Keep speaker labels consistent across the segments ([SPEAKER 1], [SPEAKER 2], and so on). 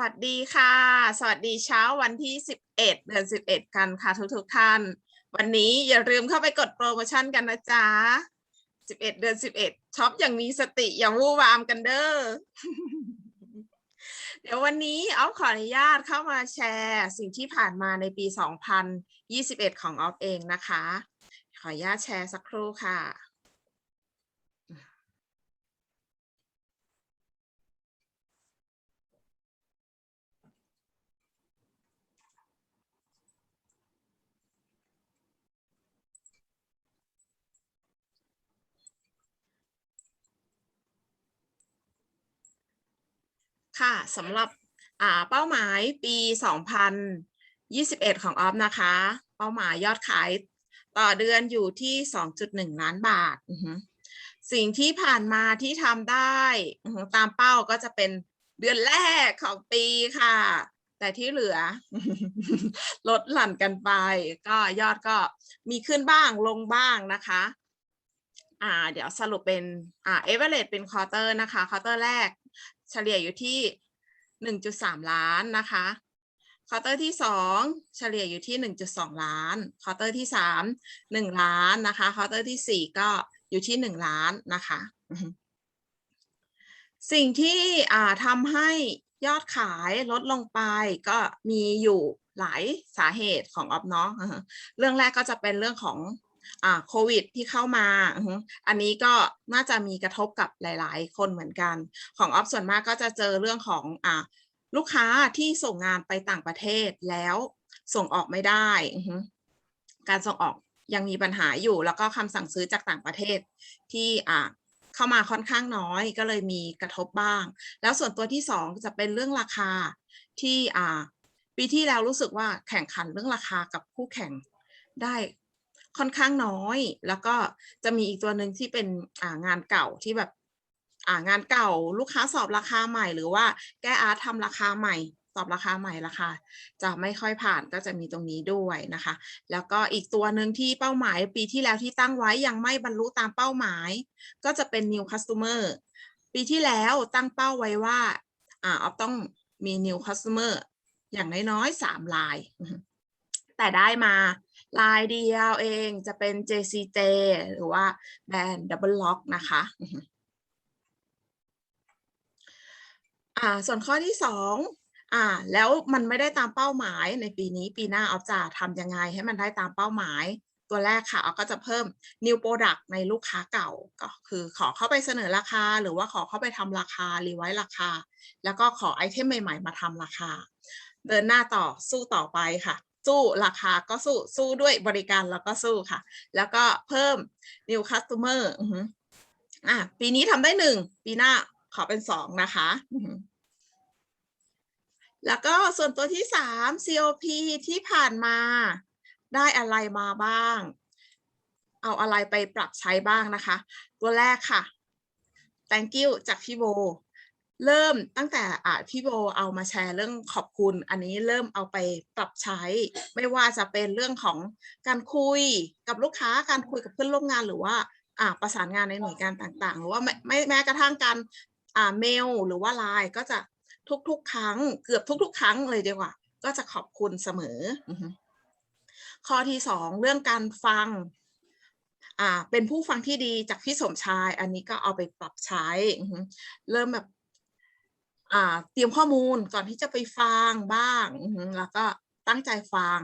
[SPEAKER 1] วัสดีค่ะ สวัสดีเช้าวันที่ 11 เดือน 11 กันค่ะทุกทุกๆท่าน วันนี้อย่าลืมเข้าไปกดโปรโมชั่นกันนะจ๊ะ 11 เดือน 11ช็อปอย่างมีสติอย่างวู่วามกันเด้อ เดี๋ยววันนี้ออฟขออนุญาตเข้ามาแชร์สิ่งที่ผ่านมาในปี 2021 ของออฟเองนะคะ ขออนุญาตแชร์สักครู่ค่ะ ค่ะสำหรับเป้าหมายปี 2021 ของออฟนะคะ เป้าหมายยอดขายต่อเดือนอยู่ที่ 2.1 ล้านบาท สิ่งที่ผ่านมาที่ทำได้ตามเป้าก็จะเป็นเดือนแรกของปีค่ะ แต่ที่เหลือ ลดหลั่นกันไป ก็ยอดก็มีขึ้นบ้างลงบ้างนะคะ อ่าเดี๋ยวสรุปเป็นอ่าเอเวอเรเป็นควอเตอร์นะคะควอเตอร์แรกเฉลี่ยอยู่ที่หนึ่งจุดสามล้านนะคะควอเตอร์ที่สองเฉลี่ยอยู่ที่หนึ่งจุดสองล้านควอเตอร์ที่สามหนึ่งล้านนะคะควอเตอร์ที่สี่ก็อยู่ที่หนึ่งล้านนะคะสิ่งที่อ่าทำให้ยอดขายลดลงไปก็มีอยู่หลายสาเหตุของออฟเนาะเรื่องแรกก็จะเป็นเรื่องของ โควิดที่เข้ามา อันนี้ก็น่าจะมีกระทบกับหลาย ๆ คนเหมือนกัน ของออฟส่วนมากก็จะเจอเรื่องของอ่าลูกค้าที่ส่งงานไปต่างประเทศแล้วส่งออกไม่ได้ การส่งออกยังมีปัญหาอยู่ แล้วก็คำสั่งซื้อจากต่างประเทศที่อ่าเข้ามาค่อนข้างน้อยก็เลยมีกระทบบ้าง แล้วส่วนตัวที่สองจะเป็นเรื่องราคาที่อ่าปีที่แล้วรู้สึกว่าแข่งขันเรื่องราคากับคู่แข่งได้ ค่อนข้างน้อย แล้วก็จะมีอีกตัวหนึ่งที่เป็นอ่างานเก่าที่แบบอ่างานเก่าลูกค้าสอบราคาใหม่หรือว่าแก้อาร์ตทำราคาใหม่ สอบราคาใหม่ราคาจะไม่ค่อยผ่านก็จะมีตรงนี้ด้วยนะคะ แล้วก็อีกตัวหนึ่งที่เป้าหมายปีที่แล้วที่ตั้งไว้ยังไม่บรรลุตามเป้าหมาย ก็จะเป็น new customer ปีที่แล้วตั้งเป้าไว้ว่าอ่าออฟต้องมี new customer อย่างน้อยๆสามลาย แต่ได้มา ลายเดียวเองจะเป็น JCJ หรือว่าแบรนด์ Double Lock นะคะอ่าส่วนข้อที่สองอ่าแล้วมันไม่ได้ตามเป้าหมายในปีนี้ปีหน้าออฟจะทำยังไงให้มันได้ตามเป้าหมายตัวแรกค่ะออฟก็จะเพิ่ม new product ในลูกค้าเก่าก็คือขอเข้าไปเสนอราคา หรือว่าขอเข้าไปทำราคารีไว้ราคา แล้วก็ขอไอเทมใหม่ ๆ มาทำราคา เดินหน้าต่อสู้ต่อไปค่ะ สู้ราคาก็สู้สู้ด้วยบริการแล้วก็สู้ค่ะ แล้วก็เพิ่ม new customer อะปีนี้ทำได้หนึ่งปีหน้าขอเป็นสองนะคะแล้วก็ส่วนตัวที่สาม COP ที่ผ่านมาได้อะไรมาบ้าง เอาอะไรไปปรับใช้บ้างนะคะ ตัวแรกค่ะ thank you จากพี่โบ เริ่มตั้งแต่อ่าพี่โบเอามาแชร์เรื่องขอบคุณ อันนี้เริ่มเอาไปปรับใช้ ไม่ว่าจะเป็นเรื่องของการคุยกับลูกค้าการคุยกับเพื่อนร่วมงานหรือว่าอ่าประสานงานในหน่วยงานต่างๆ หรือว่าไม่แม้กระทั่งการอ่าเมลหรือว่าไลน์ก็จะทุกๆ ครั้งเกือบทุก ๆ ครั้งเลยดีกว่า ก็จะขอบคุณเสมอ ข้อที่สองเรื่องการฟังอ่าเป็นผู้ฟังที่ดีจากพี่สมชาย อันนี้ก็เอาไปปรับใช้ เริ่มแบบ เตรียมข้อมูลก่อนที่จะไปฟังบ้าง แล้วก็ตั้งใจฟัง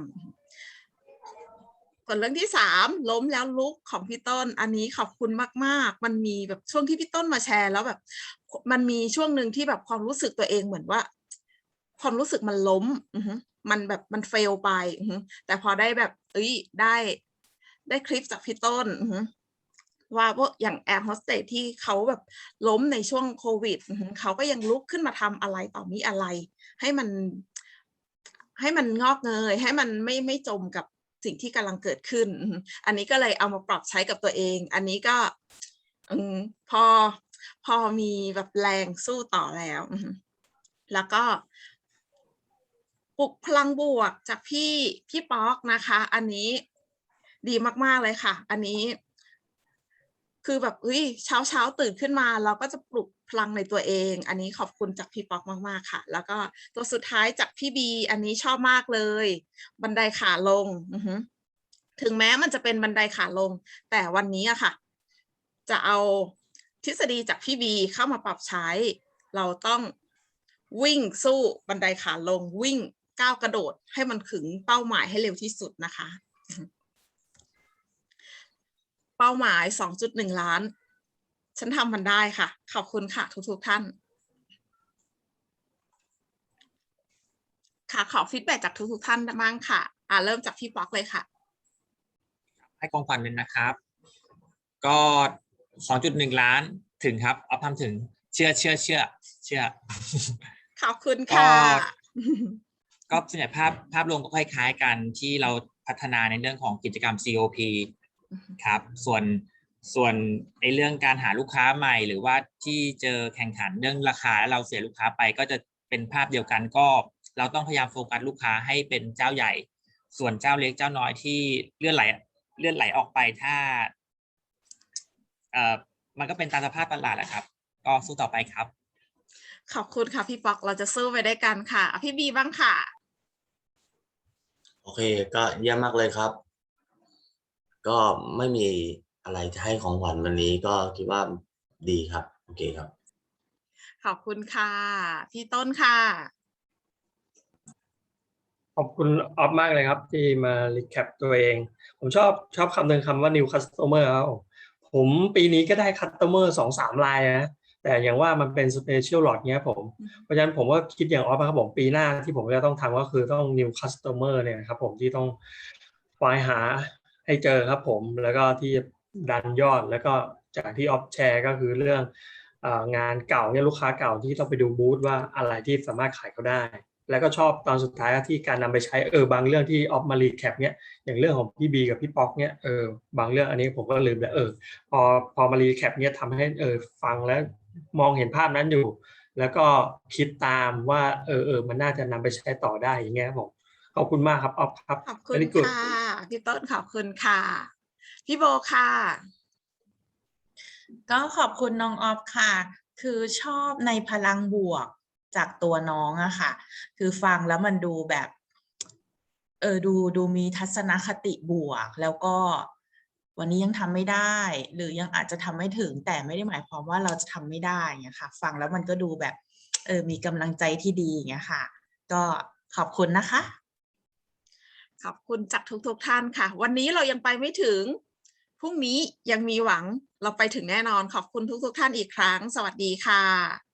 [SPEAKER 1] ส่วนเรื่องที่สามล้มแล้วลุกของพี่ต้น อันนี้ขอบคุณมาก ๆ มันมีแบบช่วงที่พี่ต้นมาแชร์แล้วแบบ มันมีช่วงหนึ่งที่แบบความรู้สึกตัวเองเหมือนว่า ความรู้สึกมันล้มมันแบบมันเฟลไปแต่พอได้แบบ เอ้ยได้ ได้คลิปจากพี่ต้น ว่าพวกอย่างแอร์โฮสเตสที่เขาแบบล้มในช่วงโควิดอือฮึเขาก็ยังลุกขึ้นมาทำอะไรต่อมีอะไร ให้มันให้มันงอกเงยให้มันไม่ไม่จมกับสิ่งที่กำลังเกิดขึ้นอือฮึอันนี้ก็เลยเอามาปรับใช้กับตัวเอง อันนี้ก็อืมพอพอมีแบบแรงสู้ต่อแล้วอือฮึแล้วก็ปลุกพลังบวกจากพี่พี่ป๊อกนะคะ อันนี้ดีมาก ๆ เลยค่ะ อันนี้ คือแบบเฮ้ยเช้าเช้าตื่นขึ้นมา เราก็จะปลุกพลังในตัวเอง อันนี้ขอบคุณจากพี่ป๊อกมากๆค่ะ แล้วก็ตัวสุดท้ายจากพี่บี อันนี้ชอบมากเลย บันไดขาลงถึงแม้มันจะเป็นบันไดขาลง แต่วันนี้อะค่ะ จะเอาทฤษฎีจากพี่บีเข้ามาปรับใช้ เราต้องวิ่งสู้บันไดขาลงวิ่งก้าวกระโดดให้มันถึงเป้าหมายให้เร็วที่สุดนะคะ เป้าหมาย 2.1 ล้าน ฉันทำมันได้ค่ะ ขอบคุณค่ะ ทุกๆท่าน ค่ะขอฟีดแบ็จากทุกๆท่านบ้างค่ะ อ่าเริ่มจากพี่ป๊อกเลยค่ะ
[SPEAKER 2] ให้กองขวัญเลยนะครับ ก็สองจุดหนึ่งล้านถึงครับเอาทำถึงเชื่อเชื่อเชื่อเชื่อ
[SPEAKER 1] ขอบคุณค่ะ
[SPEAKER 2] ก็ส่วนใหญ่ภาพภาพรวมก็คล้ายๆกันที่เราพัฒนาในเรื่องของกิจกรรม COP ครับ ส่วนส่วนในเรื่องการหาลูกค้าใหม่ หรือว่าที่เจอแข่งขันเรื่องราคาแล้วเราเสียลูกค้าไปก็จะเป็นภาพเดียวกันก็ เราต้องพยายามโฟกัสลูกค้าให้เป็นเจ้าใหญ่ ส่วนเจ้าเล็กเจ้าน้อยที่เลื่อนไหลเลื่อนไหลออกไปถ้าเอ่อมันก็เป็นตามสภาพตลาดแหละครับ ก็สู้ต่อไปครับ
[SPEAKER 1] ขอบคุณค่ะพี่ป๊อกเราจะสู้ไปได้วยกันค่ะอะพี่บีบ้างค่ะ
[SPEAKER 3] โอเค ก็เยี่ยมมากเลยครับ ก็ไม่มีอะไรจะให้ของขวัญวันนี้ก็คิดว่าดีครับ โอเคครับ
[SPEAKER 1] ขอบคุณค่ะ พี่ต้นค่ะ
[SPEAKER 4] ขอบคุณออฟมากเลยครับ ที่มารีแคปตัวเอง ผมชอบชอบคำหนึ่งคำว่า new customer ครับผมปีนี้ก็ได้ customer สองสามรายนะแต่อย่างว่ามันเป็น special lot เนี้ยผม เพราะฉะนั้นผมก็คิดอย่างออฟนะครับผมปีหน้าที่ผมจะต้องทำก็คือต้อง new customer เนี่ยนะครับผมที่ต้องควายหา ให้เจอครับผมแล้วก็ที่ดันยอดแล้วก็จากที่ออฟแชร์ก็คือเรื่องงานเก่าเนี่ยลูกค้าเก่าที่ต้องไปดูบูธว่าอะไรที่สามารถขายเขาได้ แล้วก็ชอบตอนสุดท้ายที่การนำไปใช้เออบางเรื่องที่ออฟมารีแคปเนี่ยอย่างเรื่องของพี่บีกับพี่ป๊อกเนี่ยเออบางเรื่องอันนี้ผมก็ลืมแล้วเออพอพอมารีแคปเนี่ยทำให้เออฟังแล้วมองเห็นภาพนั้นอยู่ แล้วก็คิดตามว่าเออเออมันน่าจะนำไปใช้ต่อได้อย่างเงี้ยครับผม ขอบคุณมากครับออฟครับ
[SPEAKER 1] ขอบคุณ
[SPEAKER 4] Very good
[SPEAKER 1] ค่ะพี่ต้นขอบคุณค่ะ พี่โบค่ะ
[SPEAKER 5] ก็ขอบคุณน้องออฟค่ะ คือชอบในพลังบวกจากตัวน้องอะค่ะ คือฟังแล้วมันดูแบบเออดูดูมีทัศนคติบวก แล้วก็วันนี้ยังทำไม่ได้ หรือยังอาจจะทำไม่ถึง แต่ไม่ได้หมายความว่าเราจะทำไม่ได้อย่างเงี้ยค่ะ ฟังแล้วมันก็ดูแบบเออมีกำลังใจที่ดีอย่างเงี้ยค่ะ ก็ขอบคุณนะคะ
[SPEAKER 1] ขอบคุณจากทุกๆท่านค่ะ วันนี้เรายังไปไม่ถึง พรุ่งนี้ยังมีหวังเราไปถึงแน่นอนขอบคุณทุกๆท่านอีกครั้ง สวัสดีค่ะ